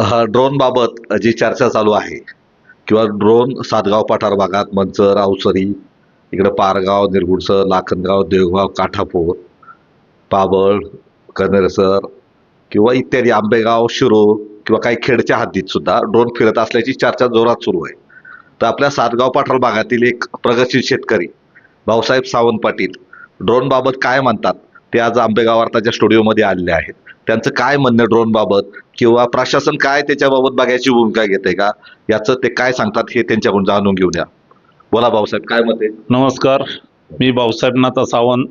हा ड्रोनबाबत जी चर्चा चालू आहे किंवा ड्रोन सातगाव पठार भागात मंचर अवसरी इकडं पारगाव निरगुडसर लाखनगाव देवगाव काठापूर पाबळ कनेरसर किंवा इत्यादी आंबेगाव शिरोळ किंवा काही खेडच्या हद्दीत सुद्धा ड्रोन फिरत असल्याची चर्चा जोरात सुरू आहे. तर आपल्या सातगाव पाठार भागातील एक प्रगतशील शेतकरी भाऊसाहेब सावंत पाटील ड्रोनबाबत काय म्हणतात ते आज आंबेगाव वार्ताच्या स्टुडिओमध्ये आलेले आहेत. त्यांचं काय म्हणणं ड्रोन बाबत? किंवा प्रशासन काय त्याच्याबाबत बघायची भूमिका घेते का? याचं ते काय सांगतात हे त्यांच्याकडून जाणून घेऊया बोला भाऊसाहेब काय मते नमस्कार. मी भाऊसाहेब नाथा सावंत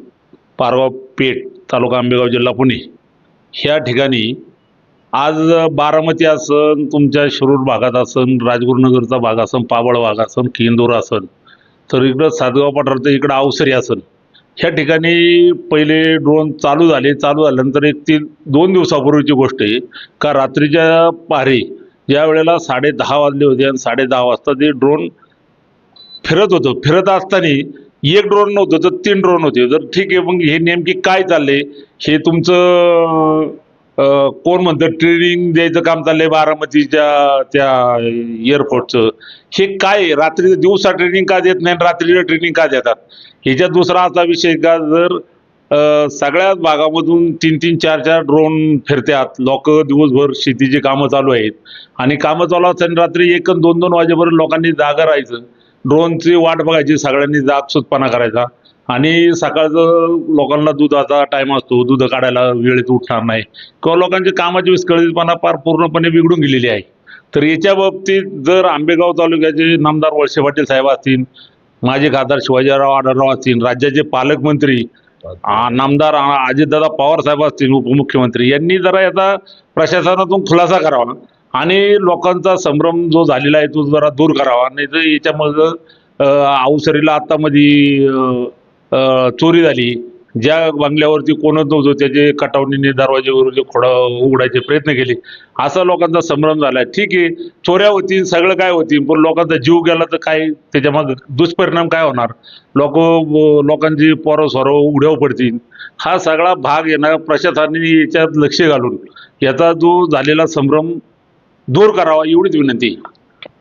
पारवा पेठ तालुका आंबेगाव जिल्हा पुणे. ह्या ठिकाणी आज बारामती असन तुमच्या शिरूर भागात असन राजगुरुनगरचा भाग असन पाबळ भाग असन किंदूर असन तर इकडं सातगाव पठारचं इकडं अवसरी असन. ह्या ठिकाणी पहिले ड्रोन चालू झाले. चालू झाल्यानंतर एक ती दोन दिवसापूर्वीची गोष्ट आहे. का रात्रीच्या पारी ज्या वेळेला साडे दहा वाजले होते आणि साडे दहा वाजता ते ड्रोन फिरत होतं. फिरत असताना एक ड्रोन नव्हतं तर तीन ड्रोन होते. तर ठीक आहे मग हे नेमकी काय चालले हे तुमचं कोण म्हणतं ट्रेनिंग द्यायचं काम चाललंय बारामतीच्या त्या एअरपोर्टचं. हे काय आहे? रात्री दिवसा ट्रेनिंग का देत नाही आणि रात्रीला ट्रेनिंग का देतात? ह्याच्यात दुसरा असा विषय का? जर सगळ्याच भागामधून तीन तीन चार चार ड्रोन फिरतात लोक दिवसभर शेतीची कामं चालू आहेत. आणि कामं चालू असताना रात्री एक दोन दोन वाजेपर्यंत लोकांनी जागा राहायचं. ड्रोनची वाट बघायची सगळ्यांनी जाग सुतपणा करायचा. आणि सकाळचं लोकांना दुधाचा टाइम असतो. दूध काढायला वेळेत उठणार नाही. किंवा लोकांची कामाची विस्कळीतपणा फार पूर्णपणे बिघडून गेलेली आहे. तर याच्या बाबतीत जर आंबेगाव तालुक्याचे नामदार वळसे पाटील साहेब असतील माजी खासदार शिवाजीराव आढळराव असतील राज्याचे पालकमंत्री नामदार अजितदादा पवार साहेब असतील उपमुख्यमंत्री यांनी जरा याचा प्रशासनातून खुलासा करावा आणि लोकांचा संभ्रम जो झालेला आहे तो जरा दूर करावा. नाही तर याच्यामध्ये अवसरीला आत्तामध्ये चोरी झाली. ज्या बंगल्यावरती कोणत नव्हतं त्याचे कटावणीने दरवाजेवर खोडा उघडायचे प्रयत्न केले. असा लोकांचा संभ्रम झाला ठीक आहे चोऱ्या होती सगळं काय होती पण लोकांचा जीव गेला तर काय त्याच्यामध्ये दुष्परिणाम काय होणार? लोक लोकांची पोरं सोरं उघड्यावर पडतील. हा सगळा भाग येणार प्रशासनाने याच्यात लक्ष घालून याचा जो झालेला संभ्रम दूर करावा एवढीच विनंती.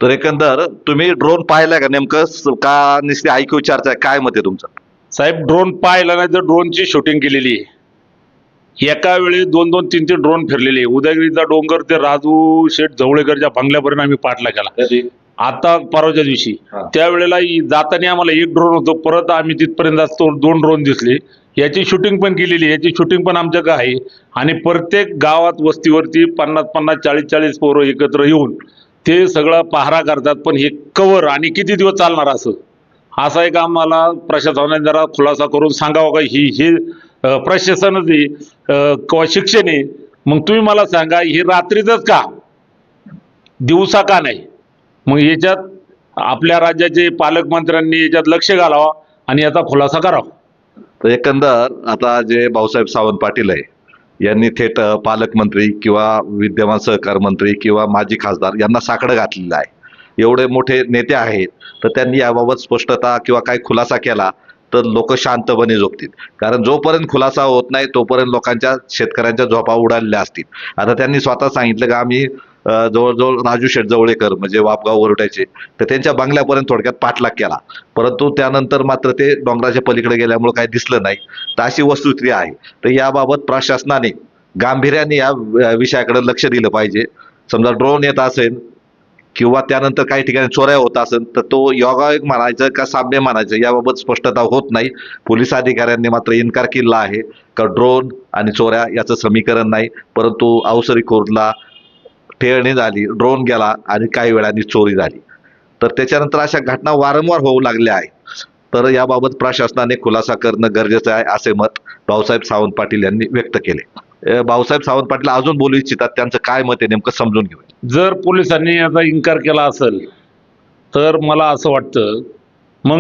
तर एकंदर तुम्ही ड्रोन पाहिला का नेमकं? स- का नुसती ऐकू चर्चा आहे? काय मत आहे तुमचं? साहेब ड्रोन पाहिला नाही तर ड्रोनची शूटिंग केलेली आहे. एका वेळी दोन दोन तीन तीन ड्रोन फिरलेले उदयगिरीचा डोंगर ते राजू शेठ जवळेकरच्या बंगल्यापर्यंत आम्ही पाठला केला. आता परवाच्या दिवशी. त्यावेळेला जाताना आम्हाला एक ड्रोन होतो. परत आम्ही तिथपर्यंत असतो दोन ड्रोन दिसले. याची शूटिंग पण केलेली याची शूटिंग पण आमच्याकडे आहे. आणि प्रत्येक गावात वस्तीवरती पन्नास पन्नास चाळीस चाळीस पोरं एकत्र येऊन ते सगळं पहारा करतात. पण हे कवर आणि किती दिवस चालणार असं? असा एक आम्हाला प्रशासनाने जरा खुलासा करून सांगावं का? ही हे प्रशासनच आहे किंवा शिक्षण आहे मग तुम्ही मला सांगा हे रात्रीचंच का? दिवसा का नाही? मग याच्यात आपल्या राज्याचे पालकमंत्र्यांनी याच्यात लक्ष घालावा आणि याचा खुलासा करावा. तर एकंदर आता जे भाऊसाहेब सावंत पाटील आहे यांनी थेट पालकमंत्री किंवा विद्यमान सहकार मंत्री किंवा माजी खासदार यांना साकडं घातलेलं आहे. एवढे मोठे नेते आहेत तर त्यांनी याबाबत स्पष्टता किंवा काही खुलासा केला तर लोक शांतपणे झोपतील. कारण जोपर्यंत खुलासा होत नाही तोपर्यंत लोकांच्या शेतकऱ्यांच्या झोपा उडालेल्या असतील. आता त्यांनी स्वतः सांगितलं का आम्ही जवळजवळ राजू शेठ जवळेकर म्हणजे वापगाव वरुट्याचे तर त्यांच्या बंगल्यापर्यंत थोडक्यात पाठलाग केला. परंतु त्यानंतर मात्र ते डोंगराच्या पलीकडे गेल्यामुळे काही दिसलं नाही. तर अशी वस्तुस्थिती आहे. तर याबाबत प्रशासनाने गांभीर्याने या विषयाकडे लक्ष दिलं पाहिजे. समजा ड्रोन येत असेल किंवा त्यानंतर काही ठिकाणी चोऱ्या होत असेल तर तो योगायोग म्हणायचं का साम्य म्हणायचं याबाबत स्पष्टता होत नाही. पोलीस अधिकाऱ्यांनी मात्र इन्कार केला आहे का ड्रोन आणि चोऱ्या याचं समीकरण नाही. परंतु अवसरी खुर्दला ठेळणी झाली ड्रोन गेला आणि काही वेळाने चोरी झाली. तर त्याच्यानंतर अशा घटना वारंवार होऊ लागल्या आहेत. तर याबाबत प्रशासनाने खुलासा करणं गरजेचं आहे असे मत भाऊसाहेब सावंत पाटील यांनी व्यक्त केले. भाऊसाहेब सावंत पाटील अजून बोलू इच्छितात त्यांचं काय मत आहे नेमकं समजून घेऊ जर पोलिसांनी याचा इन्कार केला असेल तर मला असं वाटतं मग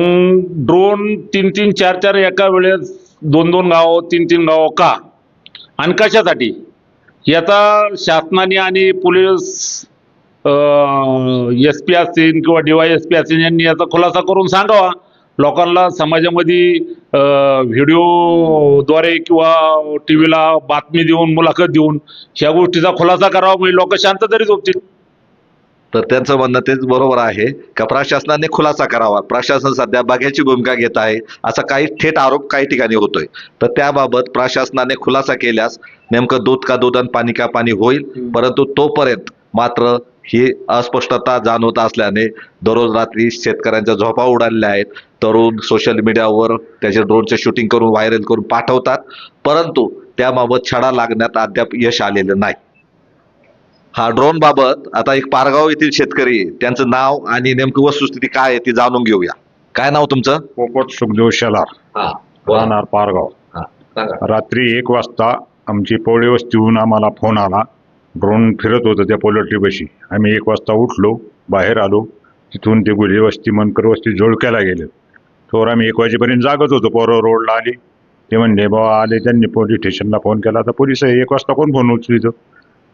ड्रोन तीन तीन चार चार एका वेळेस दोन दोन गाव तीन तीन गाव का? आणि कशासाठी? याचा शासनाने आणि पोलीस एस पी असतील किंवा डी वाय एस पी असतील यांनी याचा खुलासा करून सांगावा. लोकांना समाजामध्ये व्हिडिओद्वारे किंवा टी व्हीला बातमी देऊन मुलाखत देऊन ह्या गोष्टीचा खुलासा करावा म्हणजे लोक शांत तरी झोपतील. तर त्यांचं म्हणणं तेच बरोबर आहे का प्रशासनाने खुलासा करावा? प्रशासन सध्या बघ्याची भूमिका घेत आहे. असा काही थेट आरोप काही ठिकाणी होतोय. तर त्याबाबत प्रशासनाने खुलासा केल्यास नेमकं दूध का दूध आणि पाणी का पाणी होईल? परंतु तोपर्यंत मात्र ही अस्पष्टता जाणवत असल्याने दररोज रात्री शेतकऱ्यांच्या झोपा उडालेल्या आहेत. तरुण सोशल मीडियावर त्याचे ड्रोनचे शूटिंग करून व्हायरल करून पाठवतात. परंतु त्याबाबत छडा लागण्यात अद्याप यश आलेलं नाही. हा ड्रोन बाबत आता एक पारगाव येथील शेतकरी. त्यांचं नाव आणि नेमकी वस्तुस्थिती काय आहे ती जाणून घेऊया. काय नाव तुमचं? पोपट सुखदेव शेलार. हा राहणार पारगाव. रात्री एक वाजता आमची पवळी वस्तीहून आम्हाला फोन आला. ड्रोन फिरत होतं त्या पोल्ट्रीपाशी आम्ही एक वाजता उठलो बाहेर आलो. तिथून ते गुले वस्ती मनकर वस्ती जोडक्याला गेलं. तोवर आम्ही एक वाजेपर्यंत जागत होतो. पोरं रोडला आली. ते म्हणले बाबा आले त्यांनी पोलीस स्टेशनला फोन केला. तर पोलीस एक वाजता कोण फोन उचलितो?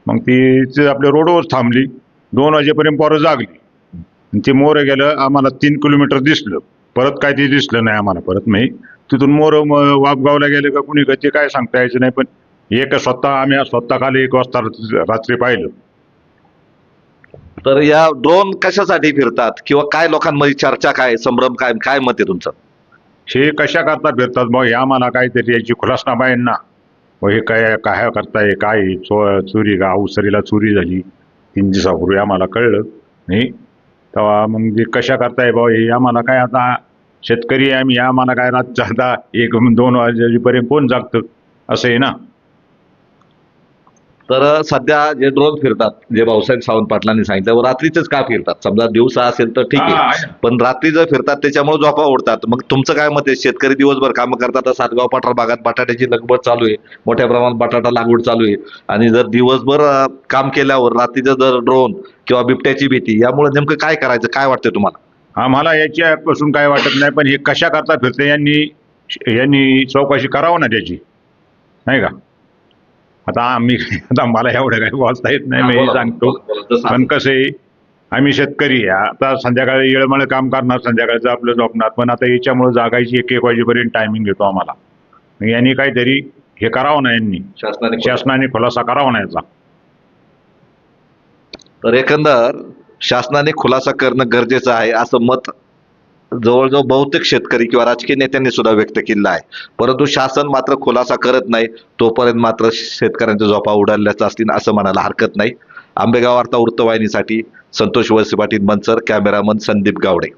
मग ती ते आपल्या रोडवर थांबली. दोन वाजेपर्यंत पोरं जागली. आणि ते मोरं गेलं. आम्हाला तीन किलोमीटर दिसलं. परत काय ते दिसलं नाही आम्हाला. परत नाही. तिथून मोरं वापगावला गेले का कुणी का ते काय सांगता यायचं नाही. पण एक स्वतः आम्ही स्वतः खाली एक वाजता रात्री- पाहिलं. तर या ड्रोन कशासाठी फिरतात? किंवा काय लोकांमध्ये चर्चा काय संभ्रम काय काय मत आहे तुमचं? हे कशा करता फिरतात? बघ हे आम्हाला काहीतरी याची खुलासना पाहिजे ना. व हे काय काय करताय काय? चो चोरी का अवसरीला चोरी झाली? तीन दिवसापूर्वी आम्हाला कळलं. नाही तेव्हा मग ते कशा करताय बा हे आम्हाला काय आता शेतकरी आम्ही आम्हाला काय रातच्या आता एक दोन वाजेपर्यंत कोण जागतं? असं आहे ना? तर सध्या जे ड्रोन फिरतात जे भाऊसाहेब सावंत पाटलांनी सांगितलं व रात्रीचेच का फिरतात? समजा दिवसा असेल तर ठीक आहे. पण रात्री जर फिरतात त्याच्यामुळे झोपा उडतात. मग तुमचं काय मत आहे? शेतकरी दिवसभर कामं करतात सातगाव पठार भागात बटाट्याची लगबग चालू आहे. मोठ्या प्रमाणात बटाटा लागवड चालू आहे. आणि जर दिवसभर काम केल्यावर रात्रीचं जर ड्रोन किंवा बिबट्याची भीती यामुळे नेमकं काय करायचं? काय वाटतं तुम्हाला? आम्हाला याच्यापासून काय वाटत नाही पण हे कशा करता फिरते यांनी यांनी चौकशी करावं ना त्याची? नाही का? आता आम्ही आता मला एवढं काही वाचता येत नाही मी सांगतो. पण कसं आहे आम्ही शेतकरी आहे. आता संध्याकाळी येळमळ काम करणार संध्याकाळचं आपलं झोपणार. पण आता याच्यामुळे जागायची एक एक वाजेपर्यंत टायमिंग घेतो आम्हाला. यांनी काहीतरी हे करावं ना यांनी. शासनाने शासनाने खुलासा करावा ना याचा. तर एकंदर शासनाने खुलासा करणं गरजेचं आहे असं मत जवळजवळ बहुतेक शेतकरी किंवा राजकीय नेत्यांनी सुद्धा व्यक्त केला आहे. परंतु शासन मात्र खुलासा करत नाही तोपर्यंत मात्र शेतकऱ्यांच्या झोपा उडाल्याच असतील असं म्हणायला हरकत नाही. आंबेगाव वार्ता वृत्तवाहिनीसाठी संतोष वळसे पाटील मनसर कॅमेरामन संदीप गावडे.